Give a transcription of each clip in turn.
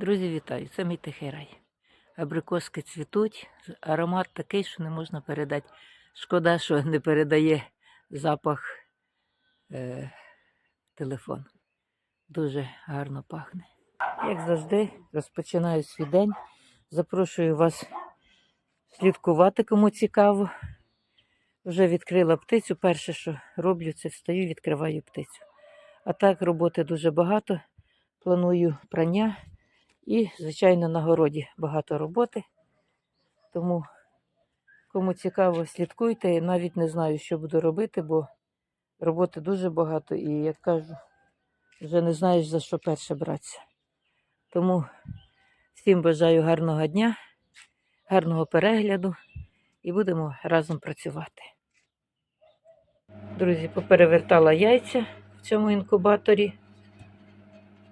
Друзі, вітаю! Це мій тихий рай. Абрикоски цвітуть, аромат такий, що не можна передати. Шкода, що не передає запах е, телефон. Дуже гарно пахне. Як завжди, розпочинаю свій день. Запрошую вас слідкувати, кому цікаво. Вже відкрила птицю. Перше, що роблю, це встаю, відкриваю птицю. А так, роботи дуже багато. Планую прання. І, звичайно, на городі багато роботи. Тому, кому цікаво, слідкуйте. Я навіть не знаю, що буду робити, бо роботи дуже багато і, як кажу, вже не знаєш, за що перше братися. Тому всім бажаю гарного дня, гарного перегляду і будемо разом працювати. Друзі, поперевертала яйця в цьому інкубаторі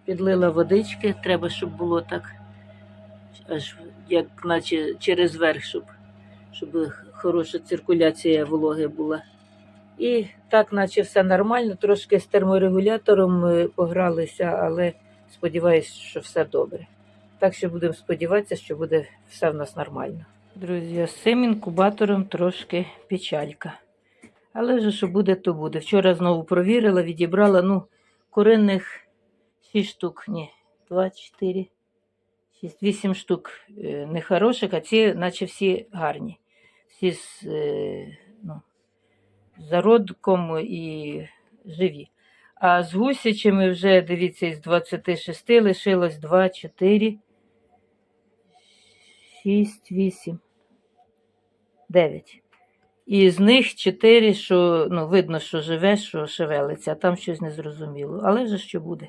підлила водички, треба, щоб було так, аж як наче через верх, щоб, щоб хороша циркуляція вологи була. І так, наче все нормально, трошки з терморегулятором ми погралися, але сподіваюся, що все добре. Так що будемо сподіватися, що буде все в нас нормально. Друзі, з цим інкубатором трошки печалька. Але вже що буде, то буде. Вчора знову провірила, відібрала ну, куринних 6 штук, ні, 2, 4, 6, 8 штук е, нехороших, а ці, наче всі гарні. Всі з, е, ну, зародком і живі. А з гусячими вже, дивіться, із 26 лишилось 2, 4, 6, 8, 9. І з них 4, що ну, видно, що живе, що шевелиться, а там щось незрозуміло. Але вже що буде.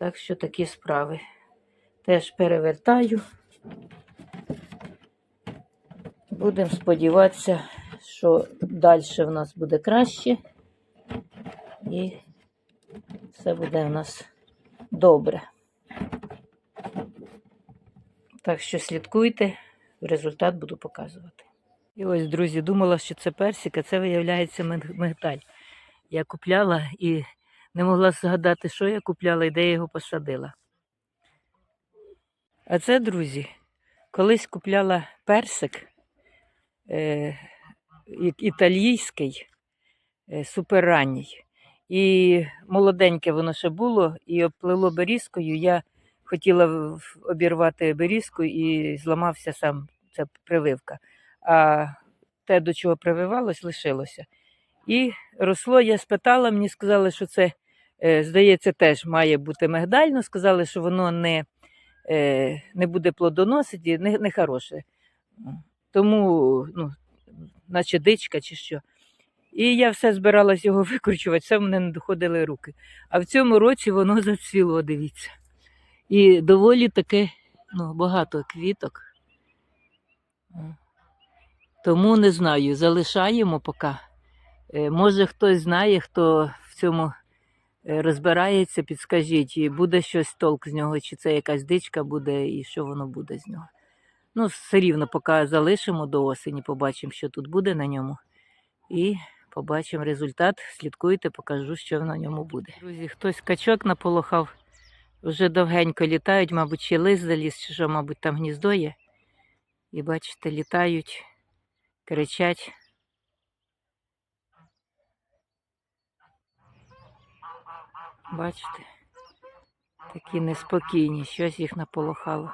Так що такі справи. Теж перевертаю. Будемо сподіватися, що далі в нас буде краще. І все буде в нас добре. Так що слідкуйте, результат буду показувати. І ось, друзі, думала, що це персик, а це виявляється миг- мигдаль. Я купляла і не могла згадати, що я купляла і де я його посадила. А це, друзі, колись купляла персик е, італійський, е, суперранній. І молоденьке воно ще було, і оплило берізкою. Я хотіла обірвати берізку і зламався сам ця прививка. А те, до чого прививалось, лишилося. І росло, я спитала, мені сказали, що це, здається, теж має бути мигдально. Сказали, що воно не, е, не буде плодоносити, не, не хороше. Тому, ну, наче дичка чи що. І я все збиралась його викручувати, все в мене не доходили руки. А в цьому році воно зацвіло, дивіться. І доволі таке ну, багато квіток. Тому не знаю, залишаємо поки. Е, Може, хтось знає, хто в цьому е, розбирається, підскажіть, і буде щось толк з нього, чи це якась дичка буде, і що воно буде з нього. Ну, все рівно, поки залишимо до осені, побачимо, що тут буде на ньому. І побачимо результат. Слідкуйте, покажу, що на ньому буде. Друзі, хтось качок наполохав, вже довгенько літають, мабуть, чи лис заліз, чи що, мабуть, там гніздо є. І бачите, літають, кричать. Бачите, такі неспокійні, щось їх наполохало.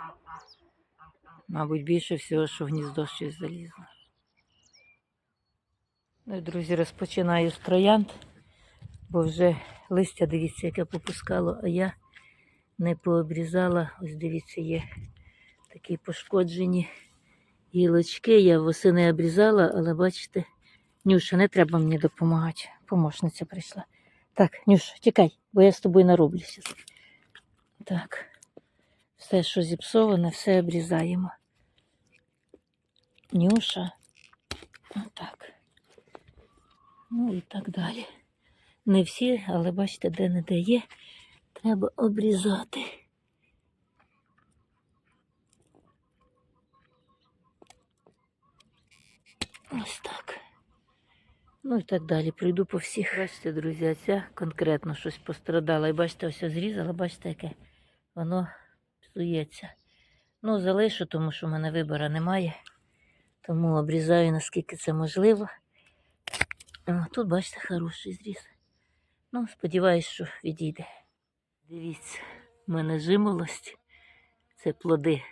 Мабуть, більше всього, що в гніздо щось залізло. Ну і, друзі, розпочинаю з троянд, бо вже листя, дивіться, яке попускало, а я не пообрізала. Ось дивіться, є такі пошкоджені гілочки. Я восени обрізала, але бачите, Нюша, не треба мені допомагати. Помощниця прийшла. Так, Нюша, тікай, бо я з тобою нароблюся. Так, все, що зіпсоване, все обрізаємо. Нюша. Отак. Ну і так далі. Не всі, але бачите, де не де є, треба обрізати. Ось так. Ну і так далі. Пройду по всіх. Бачите, друзі, ця конкретно щось пострадала. І бачите, ось зрізала, бачите, яке воно псується. Ну, залишу, тому що в мене вибору немає. Тому обрізаю, наскільки це можливо. О, тут, бачите, хороший зріз. Ну, сподіваюсь, що відійде. Дивіться, в мене жимолость. Це плоди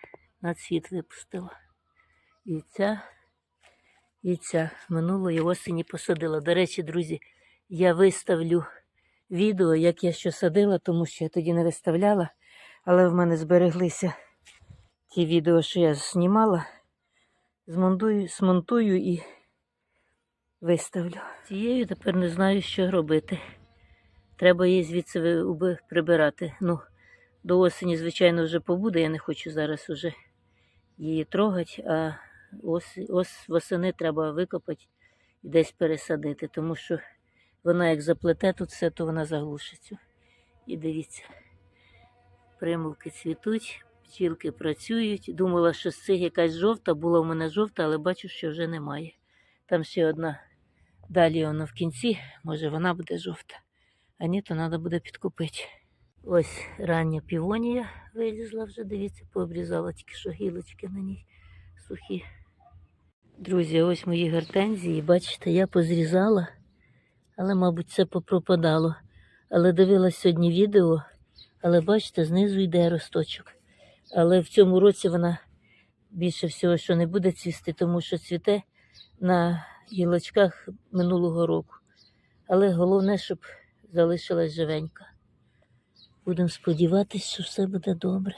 на цвіт випустила. І ця, і ця минулої осені посадила. До речі, друзі, я виставлю відео, як я що садила, тому що я тоді не виставляла, але в мене збереглися ті відео, що я знімала. Змонтую, смонтую і виставлю. Цією тепер не знаю, що робити. Треба її звідси прибирати. Ну, до осені, звичайно, вже побуде. Я не хочу зараз уже її трогати, а ось, ось восени треба викопати і десь пересадити, тому що вона як заплете тут все, то вона заглушить. цю. І дивіться, примулки цвітуть, пчілки працюють. Думала, що з цих якась жовта, була в мене жовта, але бачу, що вже немає. Там ще одна далі воно в кінці, може вона буде жовта. А ні, то треба буде підкупити. Ось рання півонія вилізла вже, дивіться, пообрізала тільки що гілочки на ній сухі. Друзі, ось мої гортензії. Бачите, я позрізала, але, мабуть, це попропадало. Але дивилась сьогодні відео, але бачите, знизу йде росточок. Але в цьому році вона більше всього, що не буде цвісти, тому що цвіте на гілочках минулого року. Але головне, щоб залишилась живенька. Будемо сподіватися, що все буде добре.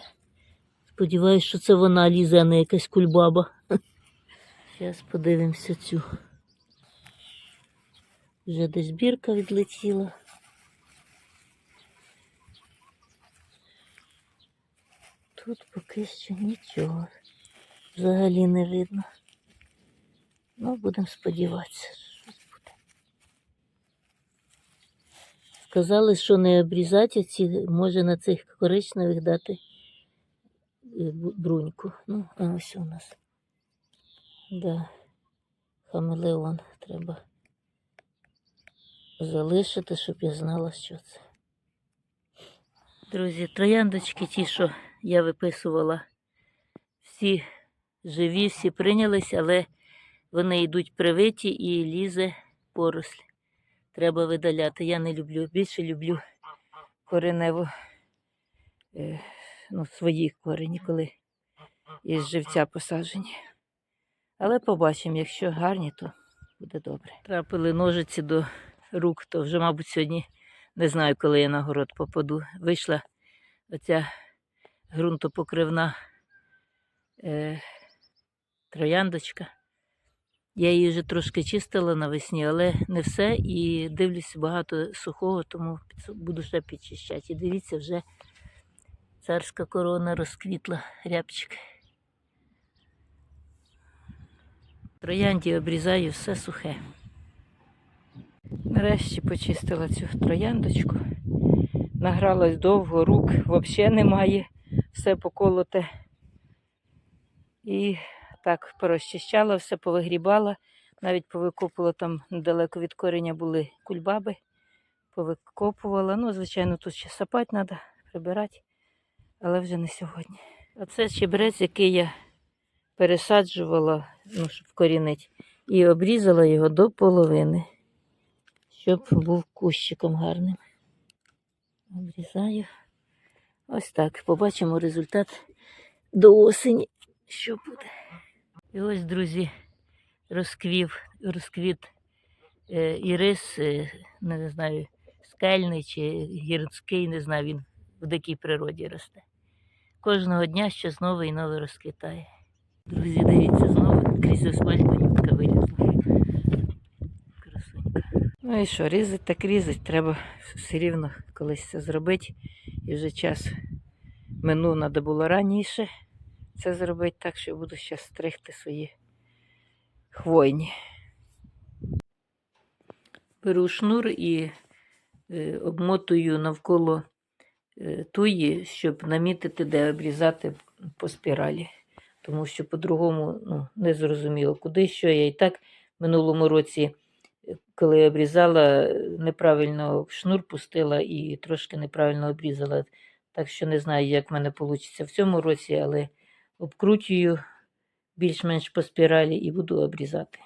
Сподіваюсь, що це вона лізе, а не якась кульбаба. Зараз подивимося цю. Вже десь бірка відлетіла. Тут поки що нічого. Взагалі не видно. Ну, будемо сподіватися, що буде. Сказали, що не обрізати ці, може на цих коричневих дати е, бруньку. Ну, а ось у нас. Да. Хамелеон треба залишити, щоб я знала, що це. Друзі, трояндочки ті, що я виписувала, всі живі, всі прийнялись, але вони йдуть привиті і лізе поросль. Треба видаляти. Я не люблю. Більше люблю коренево е, ну, свої корені, коли із живця посаджені. Але побачимо, якщо гарні, то буде добре. Трапили ножиці до рук, то вже, мабуть, сьогодні не знаю, коли я на город попаду. Вийшла оця ґрунтопокривна е, трояндочка. Я її вже трошки чистила навесні, але не все. І дивлюся багато сухого, тому буду ще підчищати. І дивіться, вже царська корона розквітла рябчик. Троянді обрізаю все сухе. Нарешті почистила цю трояндочку. Награлась довго, рук взагалі немає, все поколоте. І так порозчищала, все повигрібала, навіть повикопувала там недалеко від кореня були кульбаби, повикопувала. Ну, звичайно, тут ще сапати треба, прибирати, але вже не сьогодні. А це чебрець, який я пересаджувала, ну, щоб вкорінити, і обрізала його до половини, щоб був кущиком гарним. Обрізаю. Ось так. Побачимо результат до осені, що буде. І ось, друзі, розквів, розквіт е, ірис, е, не знаю, скельний чи гірський, не знаю, він в дикій природі росте. Кожного дня щось нове і нове розквітає. Друзі, дивіться, знову крізь асфальт нітка вилізла. Красунька. Ну і що, різать так різать, треба все рівно колись це зробити. І вже час минув, треба було раніше це зробити так, що я буду зараз стригти свої хвойні. Беру шнур і е, обмотую навколо е, туї, щоб намітити, де обрізати по спіралі. Тому що по-другому ну, не зрозуміло, куди що. Я і так минулому році, е, коли обрізала, е, неправильно шнур пустила і трошки неправильно обрізала Так що не знаю, як в мене вийде в цьому році, але обкручую більш-менш по спіралі і буду обрізати.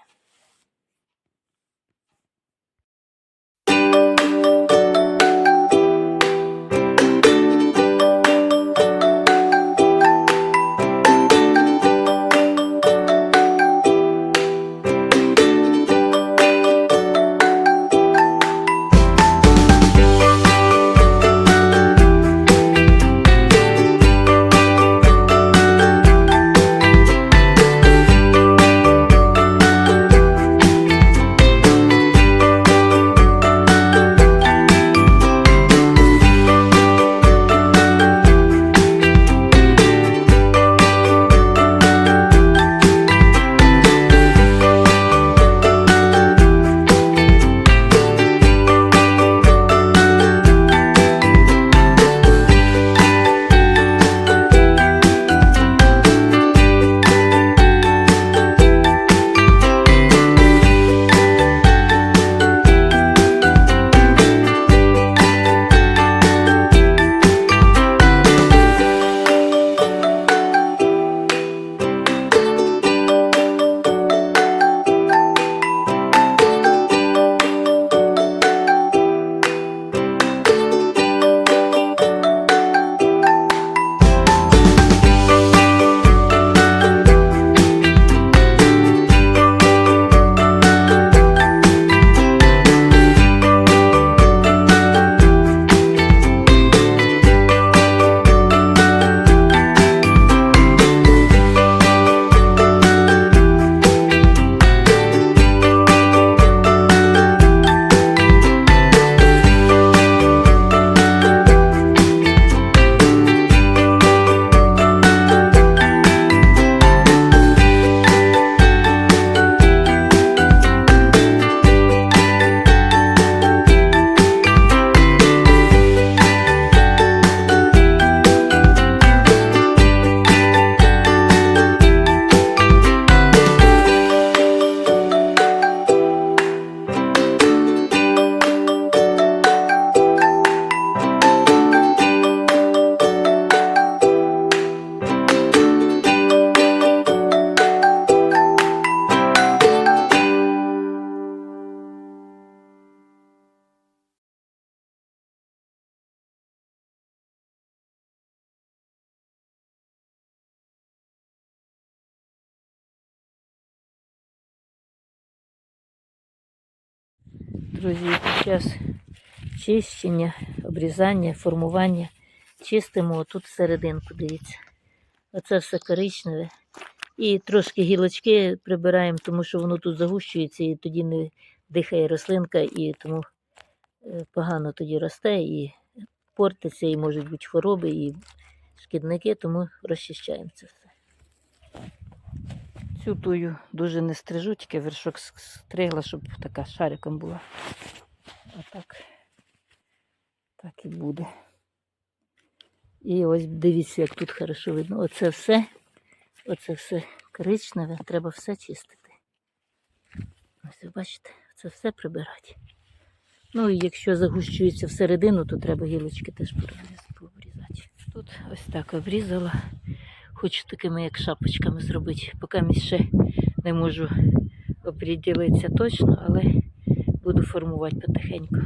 Друзі, під чищення, обрізання, формування чистимо отут серединку, дивіться. Оце все коричневе. І трошки гілочки прибираємо, тому що воно тут загущується і тоді не дихає рослинка, і тому е, погано тоді росте і портиться, і можуть бути хвороби, і шкідники, тому розчищаємо це. Цю тую дуже не стрижу, тільки вершок стригла, щоб така шариком була. А так, так і буде. І ось дивіться, як тут хорошо видно. Оце все, оце все коричневе, треба все чистити. Ось ви бачите, це все прибирати. Ну і якщо загущується всередину, то треба гілочки теж пообрізати. Тут ось так обрізала. Хочу такими як шапочками зробити. Поки ще не можу оприділитися точно, але буду формувати потихеньку.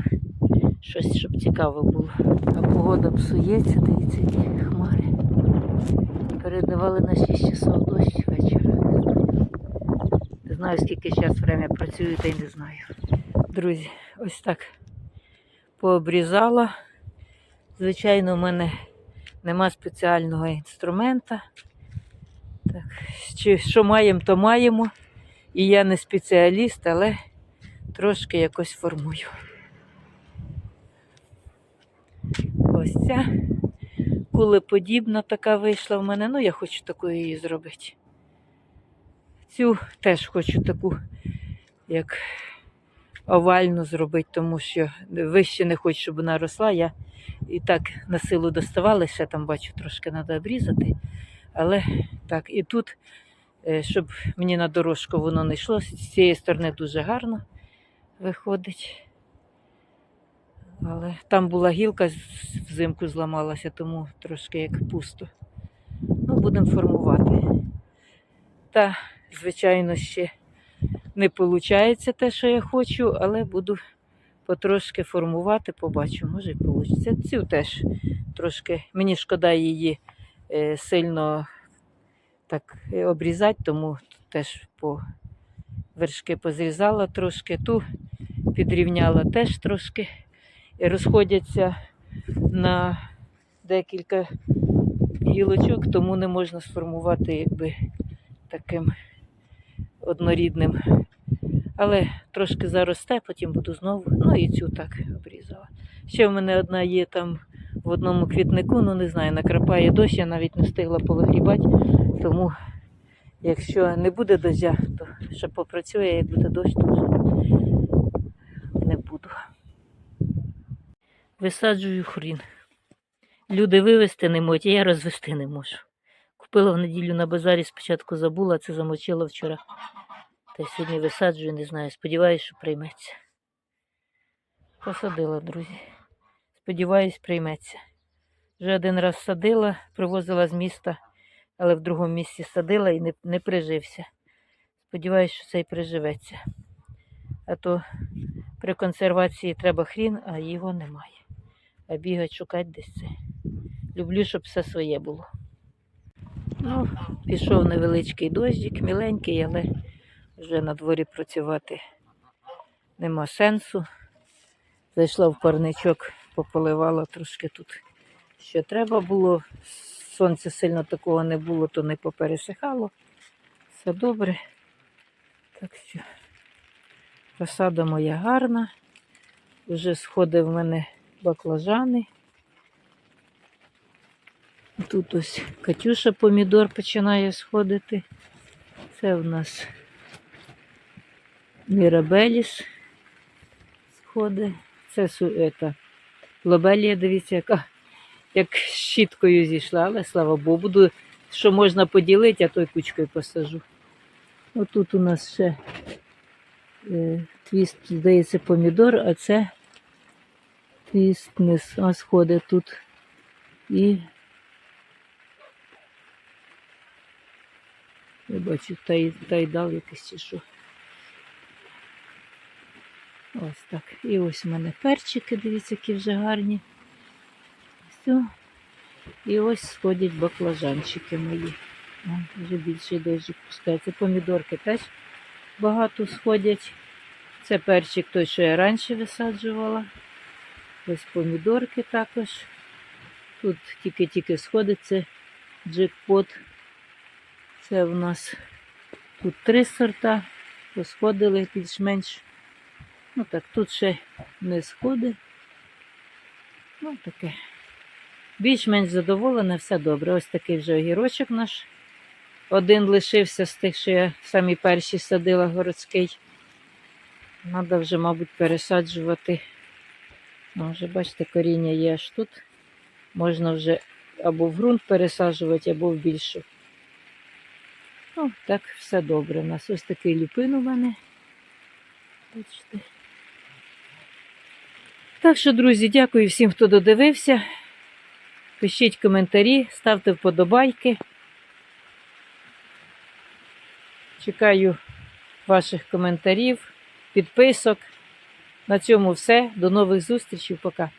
Щось, щоб цікаво було. А погода псується, дивіться, які хмари. Передавали на 6 часов дощ вечора. Не знаю, скільки зараз время працюю, та й не знаю. Друзі, ось так пообрізала. Звичайно, у мене нема спеціального інструмента. Так, чи що маємо, то маємо. І я не спеціаліст, але трошки якось формую. Ось ця кулеподібна така вийшла в мене. Ну, я хочу такою її зробити. Цю теж хочу таку, як овальну зробити, тому що вище не хочу, щоб вона росла. Я і так на силу доставала, ще там бачу, трошки треба обрізати. Але так, і тут, е, щоб мені на дорожку воно не йшло, з цієї сторони дуже гарно виходить. Але там була гілка взимку зламалася, тому трошки як пусто. Ну, будемо формувати. Та, звичайно, ще не виходить те, що я хочу, але буду потрошки формувати, побачу, може і вийде. Цю теж трошки, мені шкода її е, сильно так е, обрізати, тому теж по вершки позрізала трошки, ту підрівняла теж трошки. І розходяться на декілька гілочок, тому не можна сформувати якби таким однорідним. Але трошки заросте, потім буду знову. Ну і цю так обрізала. Ще в мене одна є там в одному квітнику, ну не знаю, накрапає дощ, я навіть не встигла повигрібати. Тому якщо не буде дождя, то ще попрацює, як буде дощ, то вже не буду. Висаджую хрін. Люди вивезти не можуть, я розвести не можу. Купила в неділю на базарі, спочатку забула, це замочила вчора. Та сьогодні висаджую, не знаю. Сподіваюсь, що прийметься. Посадила, друзі. Сподіваюсь, прийметься. Вже один раз садила, привозила з міста, але в другому місці садила і не, не прижився. Сподіваюсь, що цей приживеться. А то при консервації треба хрін, а його немає. А бігать шукати десь це. Люблю, щоб все своє було. Ну, пішов невеличкий дощик, міленький, але вже на дворі працювати нема сенсу. Зайшла в парничок, пополивала трошки тут, що треба було. Сонця сильно такого не було, то не попересихало. Все добре. Так що розсада моя гарна. Вже сходив в мене баклажани. Тут ось Катюша помідор починає сходити. Це в нас Мірабеліс сходить. Це су, лобелія, дивіться, яка як щіткою зійшла, але слава Богу, буду, що можна поділити, а то кучкою посажу. Отут у нас ще е, твіст, здається, помідор, а це твіст не сходить тут. І я бачу, тай, тайдал якийсь що. Ось так. І ось у мене перчики, дивіться, які вже гарні. Все. І ось сходять баклажанчики мої. О, вже більший дощик пускається. Помідорки теж багато сходять. Це перчик той, що я раніше висаджувала. Ось помідорки також. Тут тільки-тільки сходить це джекпот. Це в нас тут три сорта. Посходили більш-менш. Ну так, тут ще не сходи. Ну, таке. Більш-менш задоволена, все добре. Ось такий вже огірочок наш. Один лишився з тих, що я самі перші садила городський. Треба вже, мабуть, пересаджувати. Ну, вже, бачите, коріння є аж тут. Можна вже або в ґрунт пересаджувати, або в більшу. Ну, так, все добре. У нас ось такий люпин у мене. Бачите. Так що, друзі, дякую всім, хто додивився. Пишіть коментарі, ставте вподобайки. Чекаю ваших коментарів, підписок. На цьому все. До нових зустрічей. Пока.